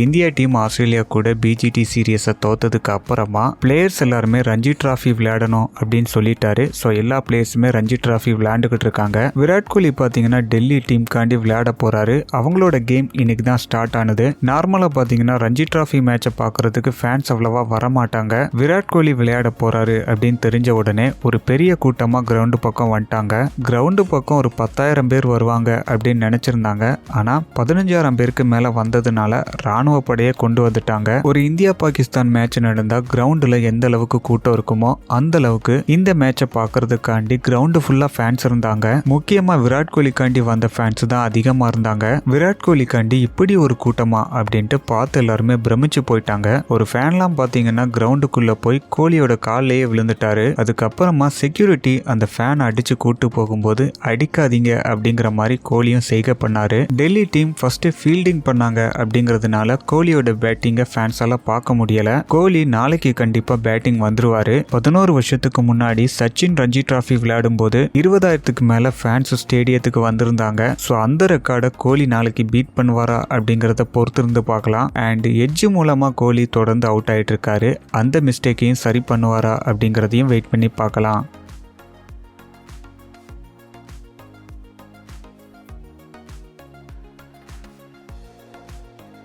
India team Australia கூட BGT சீரியஸை தோத்ததுக்கு அப்புறமா பிளேயர்ஸ் எல்லாருமே ரஞ்சி டிராஃபி விளையாடணும் அப்படின்னு சொல்லிட்டாரு. ஸோ எல்லா பிளேயர்ஸுமே ரஞ்சி டிராஃபி விளையாண்டுக்கிட்டு இருக்காங்க. விராட் கோலி பார்த்தீங்கன்னா டெல்லி டீம்காண்டி விளையாட போறாரு. அவங்களோட கேம் இன்னைக்கு தான் ஸ்டார்ட் ஆனது. நார்மலாக பார்த்தீங்கன்னா ரஞ்சி டிராஃபி மேட்சை பார்க்கறதுக்கு ஃபேன்ஸ் அவ்வளவா வரமாட்டாங்க. விராட் கோலி விளையாட போறாரு அப்படின்னு தெரிஞ்ச உடனே ஒரு பெரிய கூட்டமாக கிரவுண்டு பக்கம் வந்துட்டாங்க. கிரவுண்டு பக்கம் ஒரு பத்தாயிரம் பேர் வருவாங்க அப்படின்னு நினச்சிருந்தாங்க. ஆனால் பதினஞ்சாயிரம் பேருக்கு மேலே வந்ததுனால ராணுவ படையை கொண்டு வந்துட்டாங்க. ஒரு இந்தியா பாகிஸ்தான் மேட்ச் நடந்தா கிரவுண்டில் எந்த அளவுக்கு கூட்டம் இருக்குமோ அந்த அளவுக்கு இந்த மேட்சை பார்க்கறதுக்காண்டி கிரவுண்டு ஃபுல்லாக ஃபேன்ஸ் இருந்தாங்க. முக்கியமா விராட் கோலிக்காண்டி வந்த ஃபேன்ஸ் தான் அதிகமாக இருந்தாங்க. விராட் கோலிக்காண்டி இப்படி ஒரு கூட்டமா அப்படின்ட்டு பார்த்து எல்லாருமே பிரமிச்சு போயிட்டாங்க. ஒரு ஃபேன்லாம் பார்த்தீங்கன்னா கிரவுண்டுக்குள்ள போய் கோலியோட காலையே விழுந்துட்டாரு. அதுக்கப்புறமா செக்யூரிட்டி அந்த ஃபேன் அடிச்சு கூட்டு போகும்போது அடிக்காதீங்க அப்படிங்கிற மாதிரி கோலியும் செய்க பண்ணாரு. டெல்லி டீம் ஃபர்ஸ்ட் ஃபீல்டிங் பண்ணாங்க அப்படிங்கிறதுனால கோலியோட பேட்டிங்கை ஃபேன்ஸால பார்க்க முடியல. கோலி நாளைக்கு கண்டிப்பா பேட்டிங் வந்துருவாரு. பதினோரு வருஷத்துக்கு முன்னாடி சச்சின் ரஞ்சி டிராஃபி விளையாடும் போது இருபதாயிரத்துக்கு மேல ஃபேன்ஸ் ஸ்டேடியத்துக்கு வந்திருந்தாங்க. ஸோ அந்த ரெக்கார்டை கோலி நாளைக்கு பீட் பண்ணுவாரா அப்படிங்கிறத பொறுத்திருந்து பார்க்கலாம். அண்ட் எட்ஜ் மூலமா கோலி தொடர்ந்து அவுட் ஆயிட்டு இருக்காரு அந்த மிஸ்டேக்கையும் சரி பண்ணுவாரா அப்படிங்கிறதையும் வெயிட் பண்ணி பார்க்கலாம்.